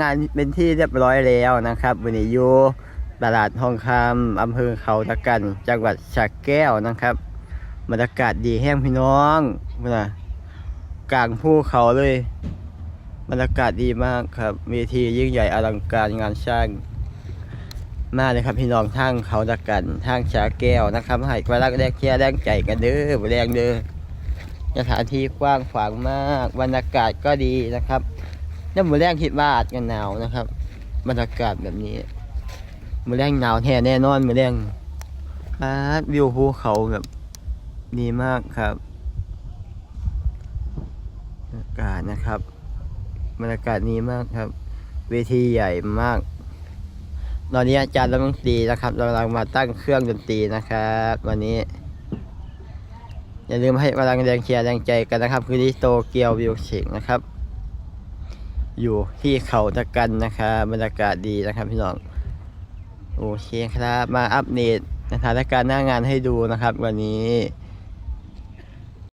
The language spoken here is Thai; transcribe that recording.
งานเป็นที่เรียบร้อยแล้วนะครับวันนี้อยู่ตลาดทองคำอำเภอเขาตะกัน จังหวัดสระแก้วนะครับบรรยากาศดีแห้งพี่น้องนะกลางภูเขาเลยบรรยากาศดีมากครับเวทียิ่งใหญ่อลังการงานสร้างมากเลยครับพี่น้องทางเขาตะกันทางสระแก้วนะครับให้กำลังแรงเชียร์แรงใจกันเด้อแรงเด้อสถานที่กว้างขวางมาก บรรยากาศก็ดีนะครับ แล้วมือแรกคิดว่าอาจจะหนาวนะครับบรรยากาศแบบนี้ มือแรกหนาวแท้แน่นอนมือแรกอาวิวภูเขาแบบดีมากครับบรรยากาศนะครับบรรยากาศดีมากครับ เวทีใหญ่มาก ตอนนี้อาจารย์ดนตรีนะครับเรากำลังมาตั้งเครื่องดนตรีนะครับ วันนี้ อย่าลืมให้กำลังแรงเชียร์แรงใจกันนะครับ คือที่โตเกียววิวเชกนะครับ อยู่ที่เขาตะกันนะครับ บรรยากาศดีนะครับพี่น้อง โอเคครับ มาอัปเดตสถานการณ์หน้างานให้ดูนะครับ วันนี้